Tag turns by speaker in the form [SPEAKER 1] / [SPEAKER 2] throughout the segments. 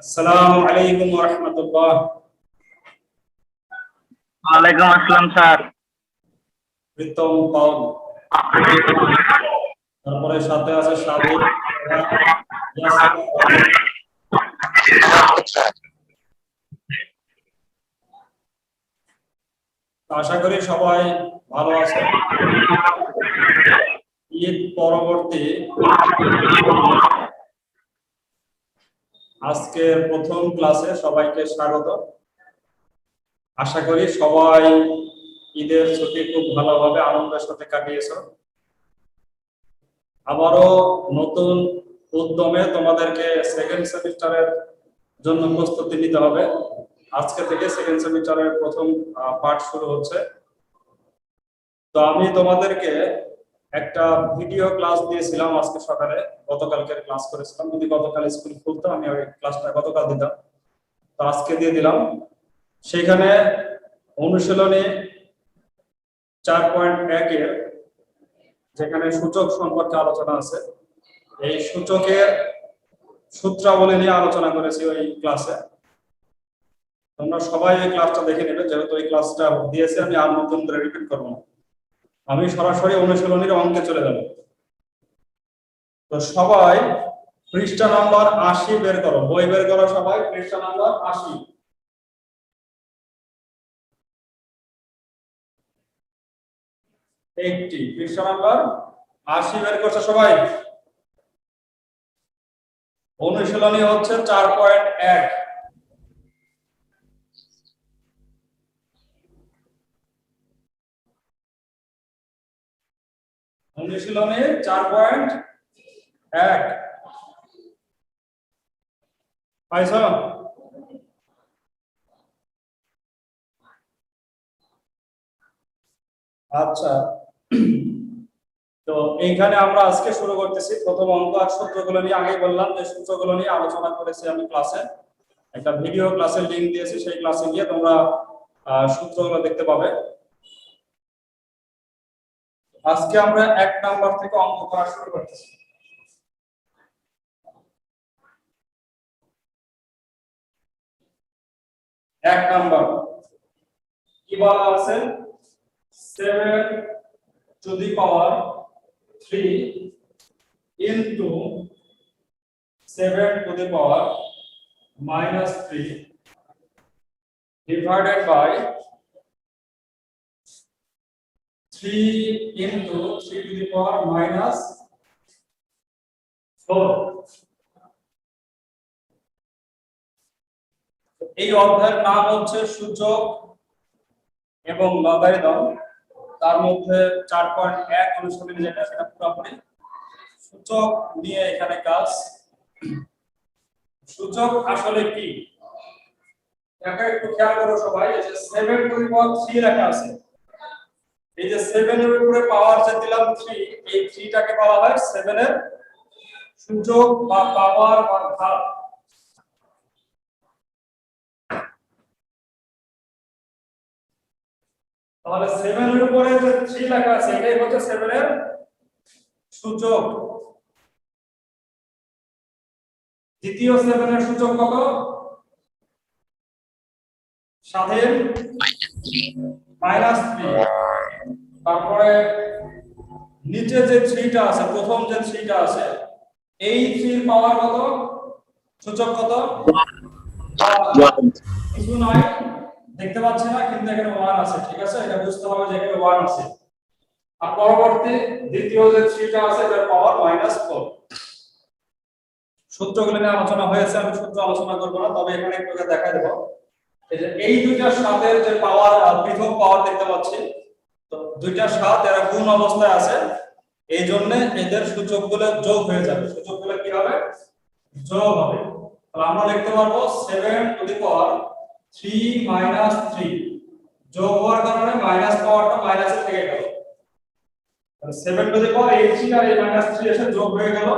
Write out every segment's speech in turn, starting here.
[SPEAKER 1] আসসালামু আলাইকুম ওয়া রাহমাতুল্লাহ।
[SPEAKER 2] ওয়ালাইকুম আসসালাম স্যার।
[SPEAKER 1] প্রীতম তারপরে সাথে আছে আশা করি সবাই ভালো আছে ঈদ পরবর্তী আজকের প্রথম ক্লাসে সবাইকে স্বাগত। আশা করি সবাই ঈদের ছুটি খুব ভালোভাবে আনন্দের সাথে কাটিয়েছ। আবারও নতুন উদ্যমে তোমাদেরকে সেকেন্ড সেমিস্টারের জন্য প্রস্তুতি নিতে হবে। আজকে থেকে সেকেন্ড সেমিস্টারের প্রথম পাঠ শুরু হচ্ছে। তো আমি তোমাদেরকে একটা ভিডিও ক্লাস দিয়েছিলাম আজকে সকালে। গতকালকের ক্লাস করেছিলাম। যদি গতকাল স্কুল খুলতো, আমি ওই ক্লাসটা গতকাল দিতাম। তো আজকে দিয়ে দিলাম। সেখানে অনুশীলনে চার পয়েন্ট একের যেখানে সূচক সম্পর্কে আলোচনা আছে, এই সূচকের সূত্রাবলী নিয়ে আলোচনা করেছি ওই ক্লাসে। তোমরা সবাই এই ক্লাসটা দেখে নেবে। যেহেতু এই ক্লাসটা দিয়েছি, আমি আর নতুন করে রিপিট করব না। আমি সরাসরি অনুশীলনীর অঙ্কে চলে যাব। তো সবাই পৃষ্ঠা নাম্বার আশি বের করো। বই বের করো সবাই, পৃষ্ঠা নাম্বার আশি। এইটটি পৃষ্ঠা নাম্বার আশি বের করছে সবাই। অনুশীলনী হচ্ছে চার পয়েন্ট এক। অনুশীলনে চার পয়েন্ট এক। পাইছ আচ্ছা। তো এইখানে আমরা আজকে শুরু করতেছি। প্রথম অঙ্ক, আর সূত্রগুলো নিয়ে আগেই বললাম যে সূত্রগুলো নিয়ে আলোচনা করেছি আমি ক্লাসে একটা ভিডিও ক্লাসের লিংক দিয়েছি, সেই ক্লাসে গিয়ে তোমরা সূত্রগুলো দেখতে পাবে। আজকে আমরা এক নাম্বার থেকে অঙ্ক করা শুরু করতেছি। এক নাম্বার। কি বলা আছে? Seven to the power three into seven to the power minus three divided by 3 into 3 to the power minus 4 এই অধ্যায়ের নাম হচ্ছে সূচক এবং লগারিদম তার মধ্যে চার পয়েন্ট এক অনুশীলনী যেটা, সেটা পুরোপুরি। সূচক নিয়ে এখানে কাজ। সূচক আসলে কি? এটা একটু খেয়াল করো সবাই যে 7 টু দি 3 লেখা আছে। এই যে 7 এর উপরে পাওয়ার যে দিলাম 3 এই 3 টাকে বলা হয় 7 এর সূচক বা পাওয়ার বা ঘাত তাহলে 7 এর উপরে যে 3 লেখা আছে এটাই হচ্ছে 7 এর সূচক দ্বিতীয় 7 এর সূচক কত? স্বাধীন মাইনাস থ্রি তারপরে নিচে যে থ্রিটা আছে প্রথম যে থ্রিটা আছে এই থ্রির পাওয়ার কত? সূচক কত? কিছু নয় দেখতে পাচ্ছি না কিন্তু এখানে ওয়ান আছে ঠিক আছে? এটা বুঝতে হবে যে এখানে ওয়ান আছে। আর পরবর্তী দ্বিতীয় যে থ্রিটা আছে এটার পাওয়ার মাইনাস ফোর সূত্রগুলো নিয়ে আলোচনা হয়েছে আমি সূত্র আলোচনা করব না তবে এখানে একটু দেখা দেবো। এই দুইটার সাথের যে পাওয়ার পৃথক পাওয়ার দেখতে পাচ্ছি তো দুইটার সাথ এরা গুণ অবস্থায় আছে। এই জন্য এদের সূচকগুলো যোগ হয়ে যাবে। সূচকগুলো কি হবে? যোগ হবে। তাহলে আমরা লিখতে পারব 7 টু দি পাওয়ার 3 মাইনাস 3 যোগ হওয়ার কারণে মাইনাস পাওয়ারটা মাইনাসে থেকে গেল। 7 টু দি পাওয়ার এই 3 আর এই মাইনাস 3 এসে যোগ হয়ে গেল।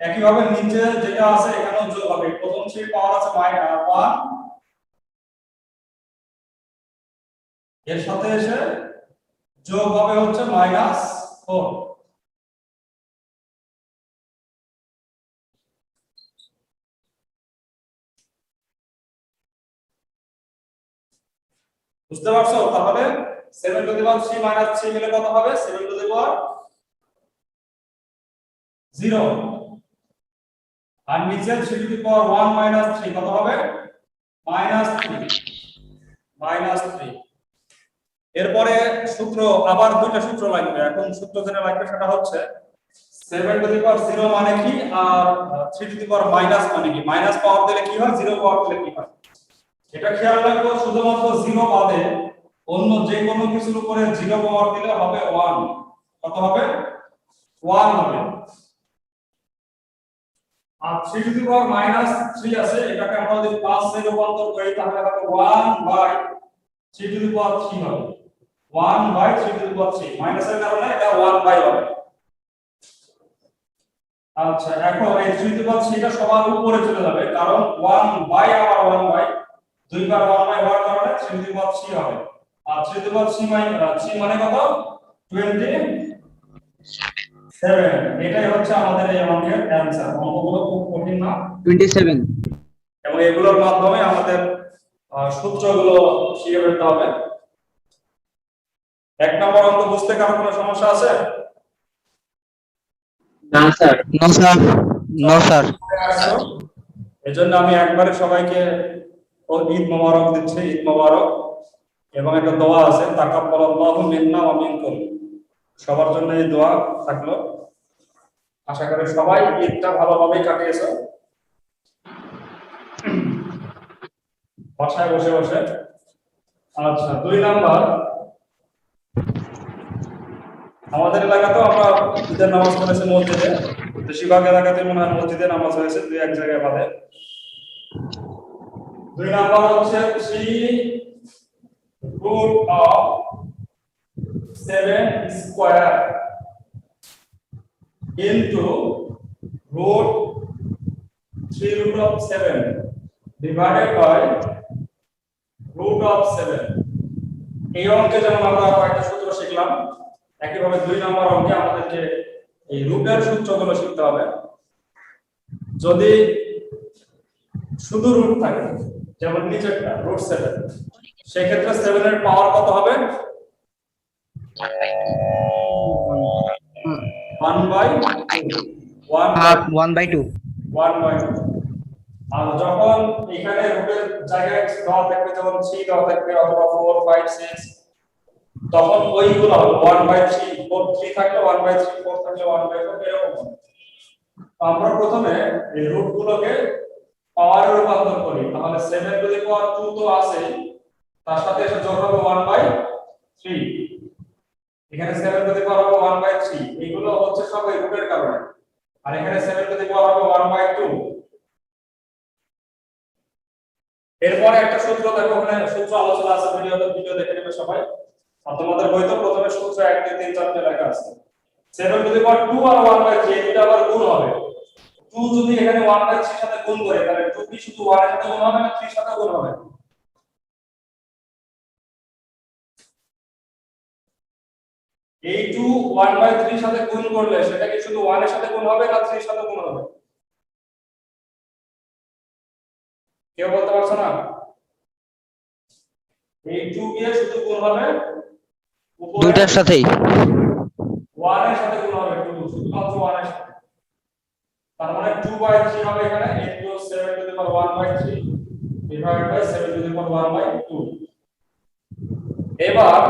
[SPEAKER 1] একইভাবে নিচে যেটা আছে, এখানেও যোগ হবে। প্রথম 3 পাওয়ার আছে মাইনাস 1 এর সাথে এসে যোগ হবে হচ্ছে মাইনাস ফোর বুঝতে পারছ? তাহলে seven to the three minus three মিলে কত হবে? Seven to the power zero আর নিচে three to the one minus three কত হবে? মাইনাস থ্রি মাইনাস থ্রি এরপরে সূত্র, আবার দুইটা সূত্র লাগবে। এখন সূত্র যেটা লাগবে সেটা হচ্ছে সেভেন টু দি পাওয়ার মানে কি আর টু দি পাওয়ার মাইনাস মানে কি? মাইনাস পাওয়ার দিলে কি হয়? পাওয়ার দিলে কি হয়? এটা খেয়াল রাখব শুধুমাত্র অন্য যে কোনো কিছুর উপরে পাওয়ার দিলে হবে ওয়ান কত হবে? ওয়ান হবে। আর three to the power minus three আছে, এটাকে আমরা যদি প্লাস রূপান্তর করি তাহলে হবে one by three to the power three হবে। One by three to the power three. মাইনাসের কারণে এটা ওয়ান বাই হবে। আচ্ছা এখন এই থ্রি টু দি পাওয়ার থ্রিটা সবার উপরে চলে যাবে কারণ ওয়ান বাই আবার ওয়ান বাই দুইবার ওয়ান বাই হওয়ার কারণে three to the power three হবে। আর three to the power three my three মানে কত? Twenty seven. এটাই হচ্ছে আমাদের এই অঙ্কের অ্যান্সার। অঙ্কগুলো খুব কঠিন না।
[SPEAKER 3] Twenty seven.
[SPEAKER 1] এবং এগুলোর মাধ্যমে আমাদের সূত্রগুলো শিখে ফেলতে হবে। এক নম্বর অঙ্ক বুঝতে কারও কোনো সমস্যা আছে?
[SPEAKER 3] না sir. No sir. No sir.
[SPEAKER 1] এই জন্য আমি একবারে সবাইকে ও ঈদ মোবারক দিচ্ছি ঈদ মোবারক। এবং একটা দোয়া আছে তাকাব্বাল আল্লাহু মিন্না ওয়া মিনকুম। সবার জন্য এই দোয়া থাকল। আশা করি সবাই ঈদটা ভালোভাবেই কাটিয়েছো। বাসায় বসে বসে। আচ্ছা দুই নাম্বার। আমাদের এলাকাতেও আমরা ঈদের নামাজ পড়েছি মসজিদে। বেশিরভাগ এলাকাতে মনে হয় মসজিদে নামাজ হয়েছে, দুই এক জায়গায় বাদে। দুই নাম্বার হচ্ছে three root of seven square into root three root of seven divided by root of seven এই অঙ্কে যেমন আমরা কয়েকটা সূত্র শিখলাম একইভাবে দুই নম্বর অঙ্কে আমাদেরকে এই রুটের সূত্রগুলো শিখতে হবে। যদি শুধু রুট থাকে যেমন নিচেরটা রুট সেভেন সেক্ষেত্রে সেভেনের পাওয়ার কত হবে? One by
[SPEAKER 3] one by two
[SPEAKER 1] one by আর যখন এখানে রুটের জায়গায় দেওয়া থাকবে যেমন থ্রি দেওয়া থাকবে অথবা ফোর ফাইভ সিক্স তখন ওইগুলো one by three four three থাকলে ওয়ান বাই থ্রি ফোর থাকলে ওয়ান বাই এরকম। আমরা প্রথমে এই রুট গুলোকে পাওয়ারে রূপান্তর করি, তাহলে seven to the power two তো আছে তার সাথে এসে যোগ হবে ওয়ান বাই থ্রি এখানে সেভেন টু দি পাওয়ার হবে ওয়ান বাই থ্রি এগুলো হচ্ছে সব এই রুটের কারণে। আর এখানে সেভেন টু দি পাওয়ার হবে ওয়ান বাই টু এরপরে একটা সূত্র দেখো, ওখানে সূত্র আলোচনা আছে, ভিডিওতে, ভিডিও দেখে নেবে সবাই। তোমাদের বইতে প্রথমে সূত্র এক, দুই, তিন, চারটে লেখা আছে। Seven to the power two R one by three এটা আবার গুণ হবে। টু যদি এখানে ওয়ান বাই থ্রির সাথে গুণ করে, তাহলে টু কি শুধু ওয়ানের সাথে গুণ হবে না থ্রির সাথে গুণ হবে? এই টু ওয়ান বাই থ্রির সাথে গুণ করলে সেটা কি শুধু ওয়ানের সাথে গুণ হবে না থ্রির সাথে গুণ হবে? কেউ বলতে পারছ না? এই টু দিয়ে শুধু গুণ হবে
[SPEAKER 3] দুইটার সাথেই।
[SPEAKER 1] সাথে গুণ হবে শুধুমাত্র সাথে। তার মানে বাই হবে এখানে to the power by divide by to the power by এবার,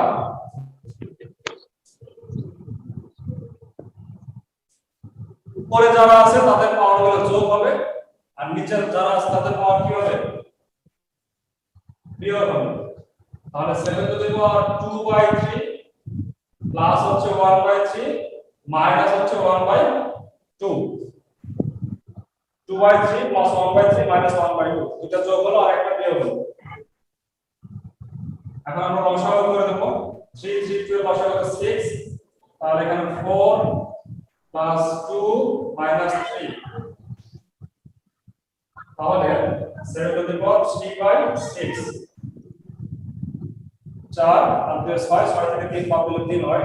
[SPEAKER 1] উপরে যারা আছে, তাদের পাওয়ারগুলো যোগ হবে, আর নিচে যারা আছে, তাদের পাওয়ার কি হবে? বিয়োগ হবে। তাহলে seven to the power two by three plus হচ্ছে ওয়ান বাই থ্রি মাইনাস হচ্ছে one by two two by three plus one by three minus one by two দুটা যোগ হলো আর একটা বিয়োগ হলো। এখন আমরা লসাগু করে দেবো থ্রি থ্রি টু এর লসাগু হচ্ছে সিক্স তাহলে এখানে four plus two minus three তাহলে seven to the power three by six চার, আর দুই ছয় ছয় থেকে তিন বাদ দিলে তিন হয়।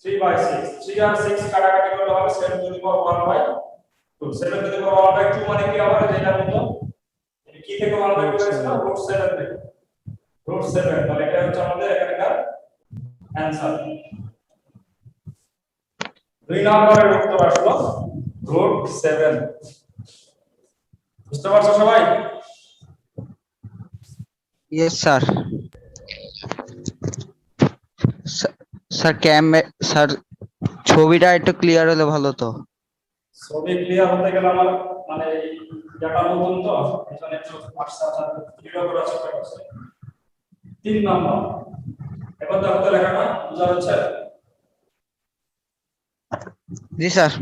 [SPEAKER 1] থ্রি বাই সিক্স থ্রি আর সিক্স কাটাকাটি করলে হবে seven to the power one by two seven to the মানে কি হবে? যেটা এটা কি থেকে ওয়ান বাই টু এসেছে? রুট সেভেন থেকে। রুট সেভেন তাহলে এটা হচ্ছে আমাদের এখানকার অ্যান্সার দুই নম্বরের উত্তর আসলো। রুট সেভেন বুঝতে পারছ সবাই?
[SPEAKER 3] Yes sir sir cam sir ছবিটা একটু ক্লিয়ার হলে ভালো তো
[SPEAKER 1] ছবি ক্লিয়ার হতে গেলে আমার মানে জায়গা নতুন তো এখানে একটু আস্তে আস্তে ভিডিও চেষ্টা করছে। তিন নম্বর এবার দেখো তো লেখাটা বোঝা যাচ্ছে?
[SPEAKER 3] জি স্যার।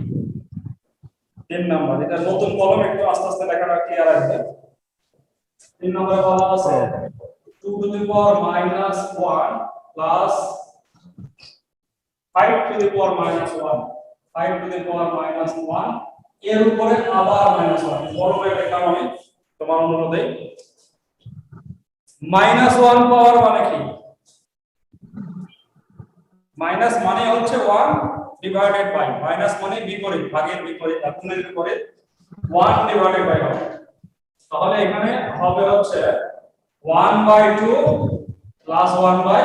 [SPEAKER 1] তিন নম্বর এটা নতুন কলম একটু আস্তে আস্তে লেখাটা ক্লিয়ার আসবে। তিন নম্বরে বলা আছে two to the power minus one plus five to the power minus one five to the power minus ওয়ানের উপরে আবার মাইনাস ওয়ান বড় করে লেখা আমি তোমার অনুরোধে। মাইনাস ওয়ান পাওয়ার মানে কি? মাইনাস মানে হচ্ছে ওয়ান ডিভাইডেড বাই মাইনাস মানে বিপরীত, ভাগের বিপরীত আর গুণের বিপরীত। ওয়ান ডিভাইডেড বাই তাহলে এখানে হবে হচ্ছে one by two plus one by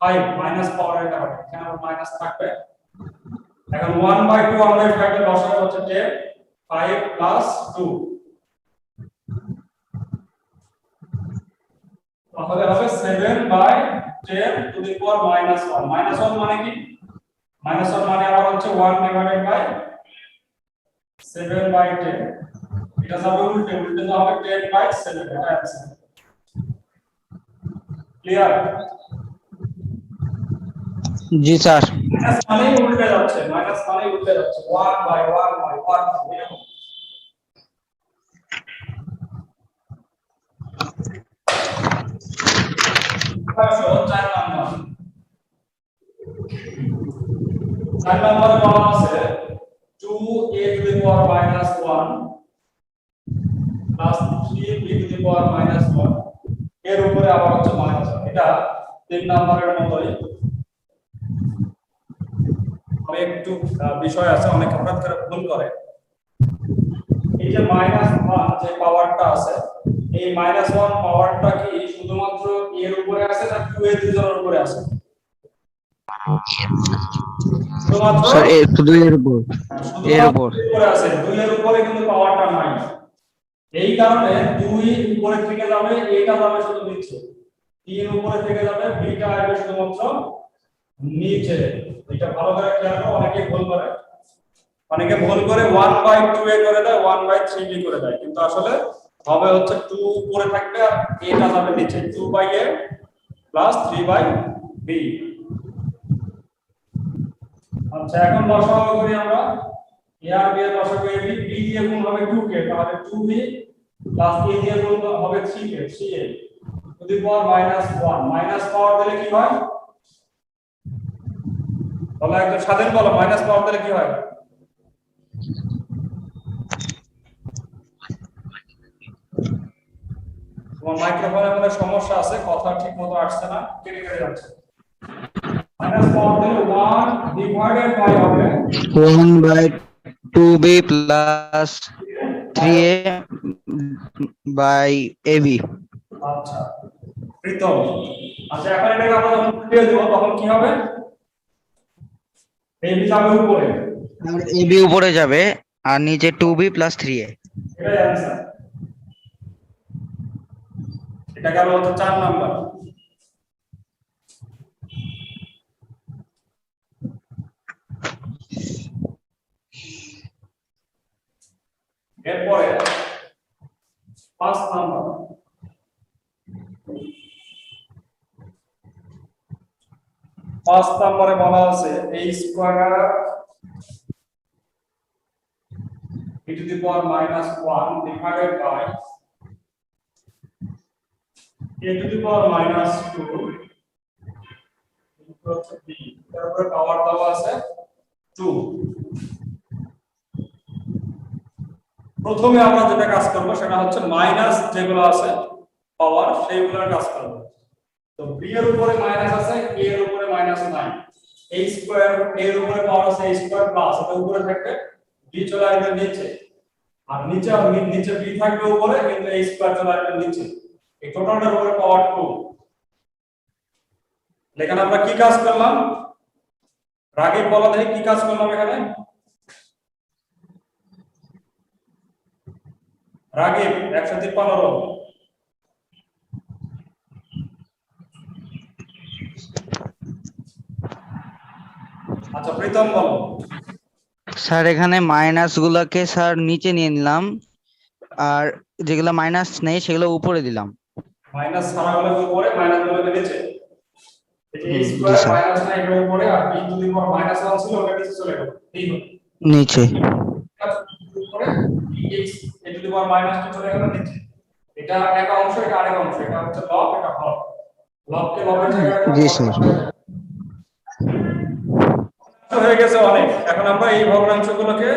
[SPEAKER 1] five minus power এটা হবে এখানে আবার মাইনাস থাকবে এখন ওয়ান বাই টু আমরা এই ফাইভে বসাবো হচ্ছে টেন ফাইভ প্লাস টু তাহলে হবে seven by ten to the power minus one minus one মানে কি মাইনাস ওয়ান মানে আবার হচ্ছে one divided by seven by ten এটা যাবে উল্টে উল্টে তো হবে টেন বাই সেভেন এটা অ্যান্সার ক্লিয়ার
[SPEAKER 3] জি, স্যার।
[SPEAKER 1] মানে উল্টে যাচ্ছে মাইনাস মানে উল্টে যাচ্ছে one by one by one এরকম চার নাম্বার চার আছে 2a to the power minus 1 plus 3b to the power minus 1 এর উপরে আবার হচ্ছে মাইনাস এটা তিন নম্বরের মতোই তবে একটু বিষয় আছে অনেক হঠাৎ করে ভুল করে। এই যে মাইনাস ওয়ান যে পাওয়ারটা আছে এই মাইনাস ওয়ান পাওয়ারটা কি শুধুমাত্র এর উপরে আছে না টু এর দুজনের উপরে আছে? শুধুমাত্র
[SPEAKER 3] স্যার এর উপর। এর উপর।
[SPEAKER 1] আছে দুই এর উপরে কিন্তু পাওয়ারটা নাই। এই কারণে দুই উপরে থেকে যাবে এটা যাবে শুধু নিচে। তিন উপরে থেকে যাবে বিটা আসবে শুধুমাত্র নিচে। এটা ভালো করে খেয়াল করো, অনেকে ভুল করে। অনেকে ভুল করে ওয়ান বাই টু এ করে দেয় ওয়ান বাই থ্রি বি করে দেয়। কিন্তু আসলে হবে হচ্ছে টু উপরে থাকবে আর এটা যাবে নিচে। Two by A plus three by B আচ্ছা এখন লসাগু করি আমরা। এ আর বি এর লসাগু এ বি বি দিয়ে গুণ হবে 2 কে তাহলে 2b প্লাস এ দিয়ে গুণ হবে 3 কে 3a to the power minus 1 minus power দিলে কি হয়? বলো একদম স্বাধীন বলো মাইনাস পাওয়ার দিলে কি হয়? তোমার মাইক্রোফোনের মধ্যে সমস্যা আছে কথা ঠিক মতো আসছে না কেটে কেটে যাচ্ছে। মাইনাস পাওয়ার দিলে 1 ডিভাইডেড বাই হবে।
[SPEAKER 3] One by two B plus three A by A B
[SPEAKER 1] আচ্ছা প্রীতম আচ্ছা এখন এটাকে আমরা যখন উল্টে দেব তখন কি হবে? এই যাবে উপরে।
[SPEAKER 3] আর এ বি উপরে যাবে আর নিচে two b plus three a
[SPEAKER 1] এটাই অ্যান্সার এটা গেল হচ্ছে চার নাম্বার। এরপরে পাঁচ নাম্বার। পাঁচ নম্বরে বলা আছে এই square e to the power minus 1 divided by a to the power minus 2 equal b. তারপরে পাওয়ার দেওয়া আছে 2 প্রথমে আমরা যেটা কাজ করব সেটা হচ্ছে মাইনাস যেগুলো আছে পাওয়ার সেইগুলোর কাজ করব। তো b এর উপরে মাইনাস আছে, a এর উপরে মাইনাস নাই a স্কয়ার এর উপরে পাওয়ার আছে স্কয়ার প্লাস এটা উপরে থাকবে, b চলে আসবে নিচে। আর নিচে নিচে b থাকবে উপরে, কিন্তু a স্কয়ার চলে আসবে নিচে। এই টোটালটার উপরে পাওয়ার টু এখানে আমরা কি কাজ করলাম? রাগিব বলা দেখি কি কাজ করলাম এখানে? রাগিব একশো তিপ্পান্ন আচ্ছা প্রীতম বলো।
[SPEAKER 3] স্যার এখানে মাইনাস গুলাকে স্যার নিচে নিয়ে নিলাম আর যেগুলো মাইনাস নেই সেগুলো উপরে দিলাম।
[SPEAKER 1] মাইনাস ছাড়া গুলো উপরে? মাইনাসগুলো নিচে?
[SPEAKER 3] জি
[SPEAKER 1] স্কয়ার
[SPEAKER 3] স্যার।
[SPEAKER 1] মাইনাস না এগুলো উপরে আর b to the power minus 1 ছিল ওটা নিচে চলে গেল। এই হলো।
[SPEAKER 3] নিচে।
[SPEAKER 1] উপরে x এ টু দি পাওয়ার মাইনাস 2 চলে গেল নিচে। এটা এক অংশ এটা আরেক অংশ এটা হচ্ছে লব এটা হর লবকে লবের জায়গায়
[SPEAKER 3] জি, স্যার।
[SPEAKER 1] হয়ে গেছে অনেক। এখন আমরা এই ভগ্নাংশগুলোকে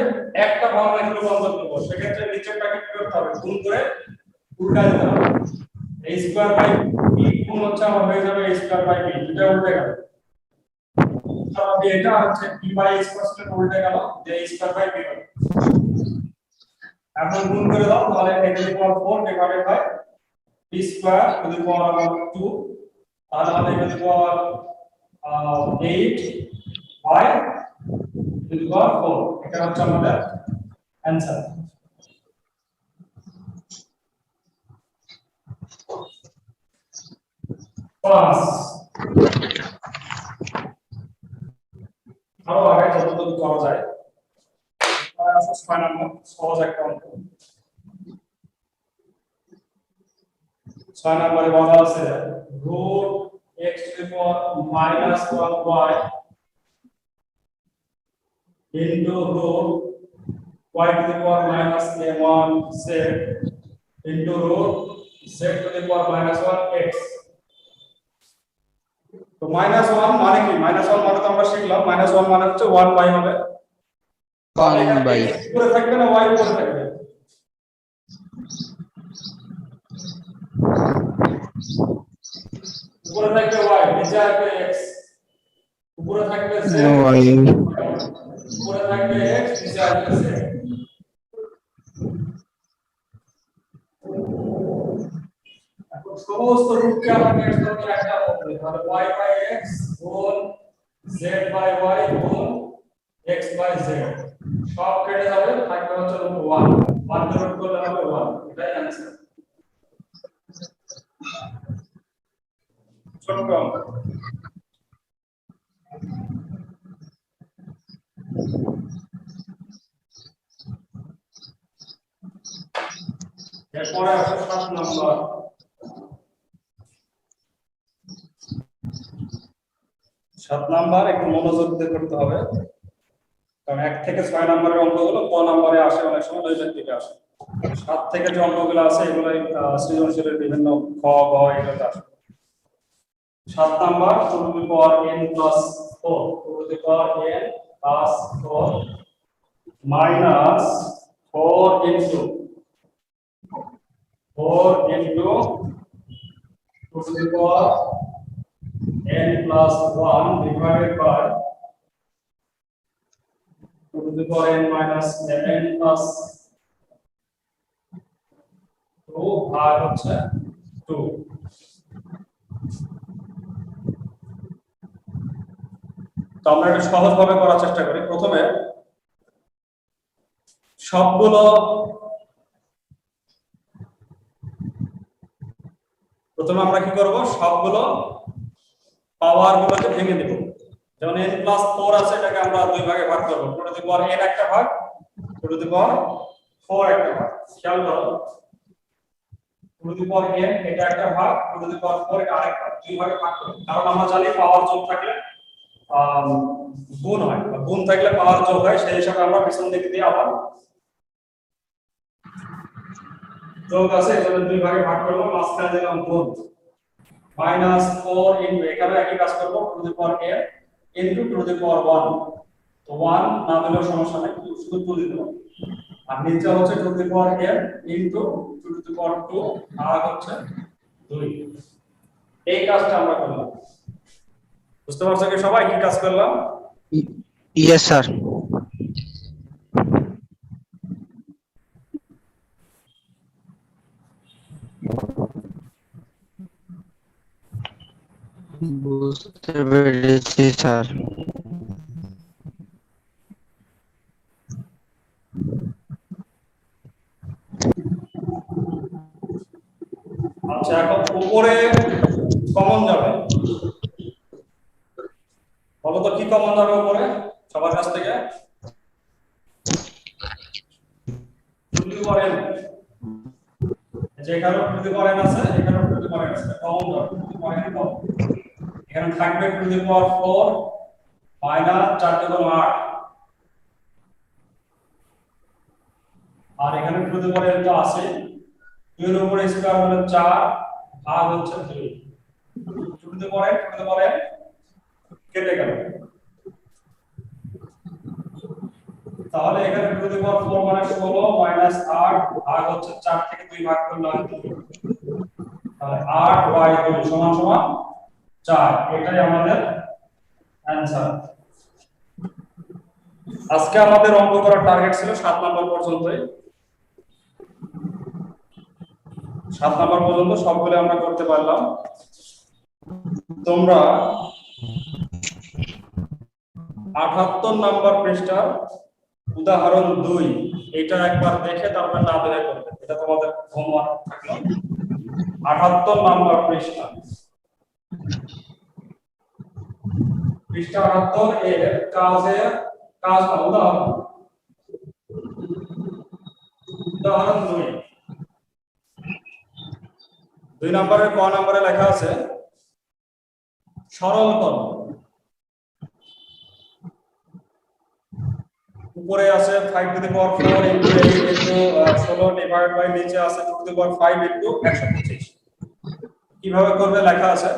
[SPEAKER 1] একটা ভগ্নাংশে রূপান্তর করব সেক্ষেত্রে নিচেরটাকে কি করতে হবে। গুণ করে উল্টায় দিতে হবে। a স্কয়ার বাই b গুণ হচ্ছে আমার হয়ে যাবে a স্কয়ার বাই b দুটো উল্টে গেল। তাহলে এটা হচ্ছে b বাই পার্সেন্ট উল্টে গেল। যে a বাই b এখন গুণ করে দাও, তাহলে a to the power 4 divided by b square to the power 2 তাহলে a টু দি পাওয়ার 8 4 এটা হচ্ছে আমাদের অ্যানসার পাঁচ আরও আগে যতটুকু করা যায় ছয় নম্বর সহজ একটা অঙ্ক ছয় নম্বরে বলা আছে root x to the power minus one y into root y to the power minus A one z into root z to the power minus one x তো মাইনাস ওয়ান মানে কি মাইনাস ওয়ান মানে তো আমরা শিখলাম minus one মানে হচ্ছে one by হবে
[SPEAKER 3] ওয়ান বাই
[SPEAKER 1] X উপরে থাকবে না ওয়াই উপরে থাকবে উপরে থাকবে ওয়াই নিচে আসবে এক্স উপরে থাকবে z
[SPEAKER 3] ওয়াই
[SPEAKER 1] উপরে থাকবে এক্স নিচে আসবে এখন সমস্ত রূপকে আমাকে একটা করে একটা হবে। তাহলে y বাই x গুণ z বাই y গুণ x বাই z সব কেটে যাবে, থাকবে হচ্ছে রূপ 1 1 কে রূপ করলে হবে 1 এটাই অ্যানসার ছোট অঙ্ক। এরপরে আছে সাত নম্বর। সাত নাম্বার, একটু মনোযোগ দিয়ে করতে হবে। কারণ এক থেকে ছয় নম্বরের অঙ্কগুলো ক নম্বরে আসে অনেক সময় নৈবেদ থেকে আসে। সাত থেকে যে অঙ্কগুলো আছে এগুলো সৃজনশীলের বিভিন্ন খ, গ, এগুলোতে আসে। সাত number two to the power n plus four two to the power n plus four minus four into four into two to the power n plus 1 divided by 2 to the power n minus n plus 2 ভাগ হচ্ছে 2 তো আমরা একটু সহজভাবে করার চেষ্টা করি। প্রথমে সবগুলো প্রথমে আমরা কি করব? সবগুলো পাওয়ার গুলোকে ভেঙে দেব যেমন n প্লাস ফোর আছে, এটাকে আমরা দুই ভাগে ভাগ করব। টু টু দি পাওয়ার একটা ভাগ two to the power four একটা ভাগ। খেয়াল করো। টু দি পাওয়ার এটা একটা ভাগ two to the power four এটা আরেকটা দুই ভাগে ভাগ করব। কারণ আমরা জানি পাওয়ার যোগ থাকলে গুণ হয় বা গুণ থাকলে পাওয়ার যোগ হয়, সেই হিসাবে আমরা পিছন দিকে দিয়ে আবার যোগ আছে এজন্য দুই ভাগে ভাগ করব, মাঝখানে দিলাম গুণ মাইনাস ফোর ইন্টু এখানে একই কাজ করব to the power a into to the power one তো ওয়ান না দিলেও সমস্যা নেই, শুধু টু দিতে হবে। আর নিচে হচ্ছে to the power a into to the power two আর হচ্ছে দুই। এই কাজটা আমরা করলাম। বুঝতে পারছ কি? সবাই কি কাজ করলাম?
[SPEAKER 3] ইয়েস স্যার বুঝতে পেরেছি স্যার
[SPEAKER 1] থাকবে টুটি পাওয়ার ফোর মাইনাস চারটে গুণ আট আর এখানে তো আছে দুই এর উপরে স্কয়ার হলো চার, ভাগ হচ্ছে দুই। টুটিতে পরে টুটিতে পরে কেটে গেল। তাহলে এখানে টুটিতে পাওয়ার ফোর মানে ষোলো মাইনাস আট, ভাগ হচ্ছে চার থেকে দুই ভাগ করলে হয় দুই। তাহলে সমান চার, এটাই আমাদের অ্যান্সার আজকে আমাদের অঙ্ক করার টার্গেট ছিল সাত নম্বর পর্যন্তই। সাত নম্বর পর্যন্ত সবগুলো আমরা করতে পারলাম। তোমরা আঠাত্তর নম্বর পৃষ্ঠার উদাহরণ দুই, এটা একবার দেখে তারপরে না বের করবে। এটা তোমাদের হোমওয়ার্ক থাকল। আঠাত্তর নম্বর পৃষ্ঠা। দুই। নম্বরে লেখা আছে সরল উপরে আছে 5 to the power 4 into 8 into 16 divide নিচে আছে 2 টু দি পাওয়ার 5 ইনটু 125 কীভাবে করবে লেখা আছে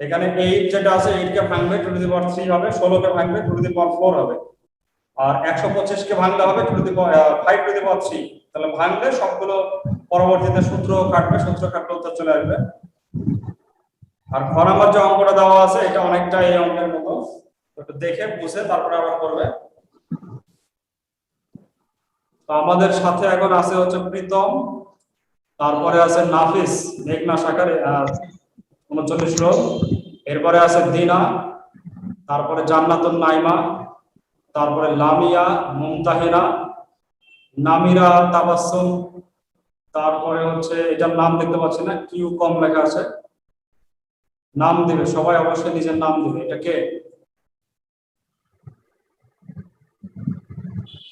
[SPEAKER 1] এখানে 8 যেটা আছে 8 কে ভাঙবে 2 টু দি পাওয়ার 3 হবে 16 কে ভাঙবে 2 টু দি পাওয়ার 4 হবে। আর 125 কে ভাঙলে হবে 2 to the power 5 to the পাওয়ার 3 তাহলে ভাঙলে সবগুলো পরবর্তীতে সূত্র কাটবে, সূত্র কাটলে উত্তর চলে আসবে। আর ঘ নাম্বার যে অঙ্কটা দেওয়া আছে, এটা অনেকটা এই অঙ্কের মতো। একটু দেখে বুঝে তারপরে আবার করবে। তো আমাদের সাথে এখন আছে হচ্ছে প্রীতম, তারপরে আছে নাফিস, মেঘনা শাখার উনচল্লিশ রোগ এরপরে আছে দিনা, তারপরে জান্নাতুন নাইমা, তারপরে লামিয়া, মুমতাহিনা, নামিরা, তাবাসসুম, তারপরে হচ্ছে এটার নাম দেখতে পাচ্ছি না, কিউ কম লেখা আছে। নাম দিবে, সবাই অবশ্যই নিজের নাম দিবে। এটা কে?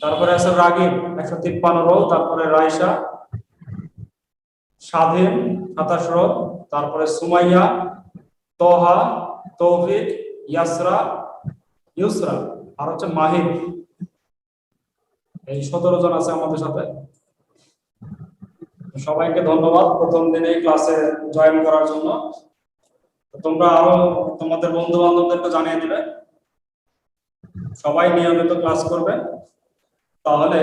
[SPEAKER 1] তারপরে আছে রাগিব, একশো তিপ্পান্ন রো, তারপরে রাইসা স্বাধীন, সাতাশ রো। তারপরে সুমাইয়া তোহা তৌফিক, ইয়াসরা, ইউসরা আর হচ্ছে মাহিব এই সতেরো জন আছে আমাদের সাথে। সবাইকে ধন্যবাদ প্রথম দিনে ক্লাসে জয়েন করার জন্য। তোমরা আরও তোমাদের বন্ধু বান্ধবদেরকে জানিয়ে দিবে। সবাই নিয়মিত ক্লাস করবে। তাহলে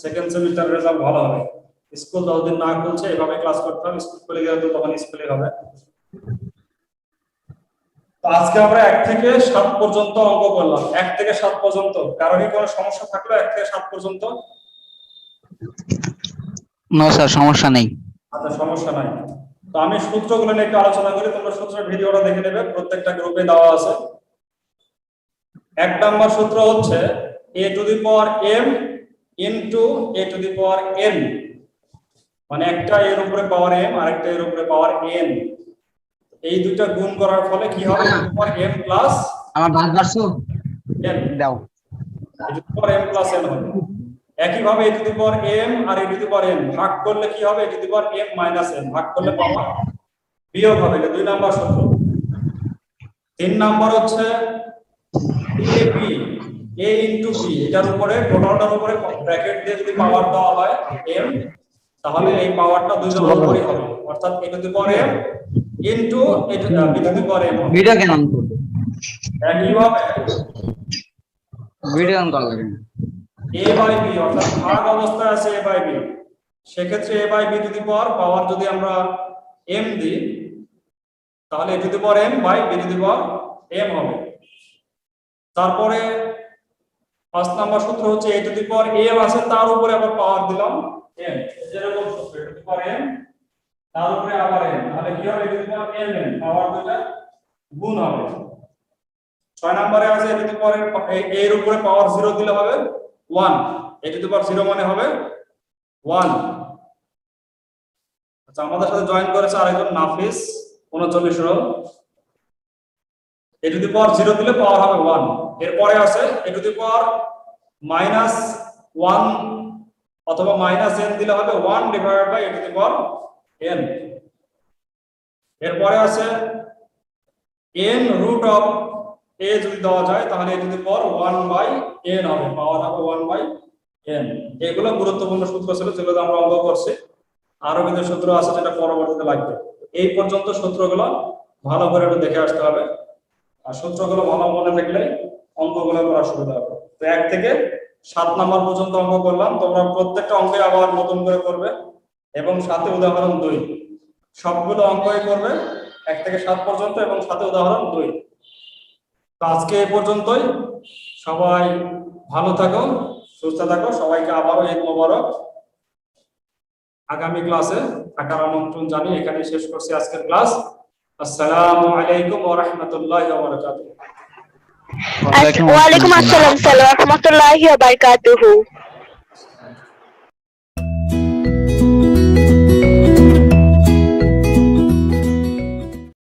[SPEAKER 1] সেকেন্ড সেমিস্টার রেজাল্ট ভালো হবে। স্কুল যতদিন না খুলছে এভাবে ক্লাস করতে হবে স্কুল খুলে গেলে তো তখন স্কুলে হবে। তো আজকে আমরা এক থেকে সাত পর্যন্ত অঙ্ক করলাম। এক থেকে সাত পর্যন্ত। কারোরই কোনো সমস্যা থাকল এক থেকে সাত পর্যন্ত?
[SPEAKER 3] নো স্যার সমস্যা নেই।
[SPEAKER 1] আচ্ছা সমস্যা নাই। তো আমি সূত্রগুলো নিয়ে একটু আলোচনা করি। তোমরা সূত্রের ভিডিওটা দেখে নেবে। প্রত্যেকটা গ্রুপে দেওয়া আছে। এক নম্বর সূত্র হচ্ছে a to the power m into a to the power n মানে একটা এর উপরে পাওয়ার এম আর একটা এর উপরে পাওয়ার এন এই দুইটা গুণ করার ফলে কি হবে? এম প্লাস
[SPEAKER 3] আমার ভাগ পারছ
[SPEAKER 1] এন
[SPEAKER 3] দাও।
[SPEAKER 1] To power m plus n হবে। একইভাবে a to the power m R a to power n ভাগ করলে কি হবে? A to power m minus n ভাগ করলে পাওয়ার বিয়োগ হবে। এটা দুই নাম্বার সূত্র তিন নাম্বার হচ্ছে a b a into b এটার উপরে টোটালটার উপরে ব্র্যাকেট দিয়ে যদি পাওয়ার দেওয়া হয় এম তাহলে এই পাওয়ারটা দুই জনের উপরই হবে। অর্থাৎ a to the power m into a to b to m হবে
[SPEAKER 3] ভিডিও কেন অন করবে?
[SPEAKER 1] একইভাবে
[SPEAKER 3] ভিডিও অন করা লাগে
[SPEAKER 1] এ বাই বি অর্থাৎ ভাগ অবস্থায় আছে এ বাই বি সেক্ষেত্রে a by b to the power যদি আমরা এম দিই তাহলে a the m by b the m হবে। তারপরে পাঁচ নাম্বার সূত্র হচ্ছে a to the power M আছে তার উপরে আবার পাওয়ার দিলাম। এম যেরকম সূত্র টু দি পাওয়ার এম তার উপরে আবার এম তাহলে কি হবে? To the power m n power দুইটা গুণ হবে। ছয় নম্বরে আছে টু দি পাওয়ার এর উপরে পাওয়ার জিরো দিলে হবে one a to the power zero মানে হবে ওয়ান আচ্ছা আমাদের সাথে জয়েন করেছে আরেকজন নাফিস, উনচল্লিশ roll a to the power zero দিলে পাওয়ার হবে ওয়ান এরপরে আছে a to the power minus one অথবা মাইনাস এন দিলে হবে one divided by a to the power n এরপরে আছে এন রুট অফ এ যদি দেওয়া যায়, তাহলে a to the power one by n হবে, পাওয়ার হবে ওয়ান বাই এন এগুলো গুরুত্বপূর্ণ সূত্র ছিল যেগুলো আমরা অঙ্ক করছি। আরও কিছু সূত্র আছে যেটা পরবর্তীতে লাগবে। এই পর্যন্ত সূত্রগুলো ভালো করে একটু দেখে আসতে হবে। আর সূত্রগুলো ভালো মনে থাকলে অঙ্কগুলো করা সুবিধা হবে। তো এক থেকে সাত নাম্বার পর্যন্ত অঙ্ক করলাম। তোমরা প্রত্যেকটা অঙ্কে আবার নতুন করে করবে এবং সাথে উদাহরণ দুই। সবগুলো অঙ্কই করবে এক থেকে সাত পর্যন্ত এবং সাথে উদাহরণ দুই। তো আজকে এ পর্যন্তই। সবাই ভালো থাকো, সুস্থ থাকো। সবাইকে আবারও ঈদ মোবারক। আগামী ক্লাসে থাকার আমন্ত্রণ জানিয়ে এখানে শেষ করছি আজকের ক্লাস। আসসালামু আলাইকুম ওয়া বারাকাতুহু।
[SPEAKER 4] ওয়ালাইকুম আসসালাম। স্যার রহমতুল্লাহি ওয়া বারাকাতুহু।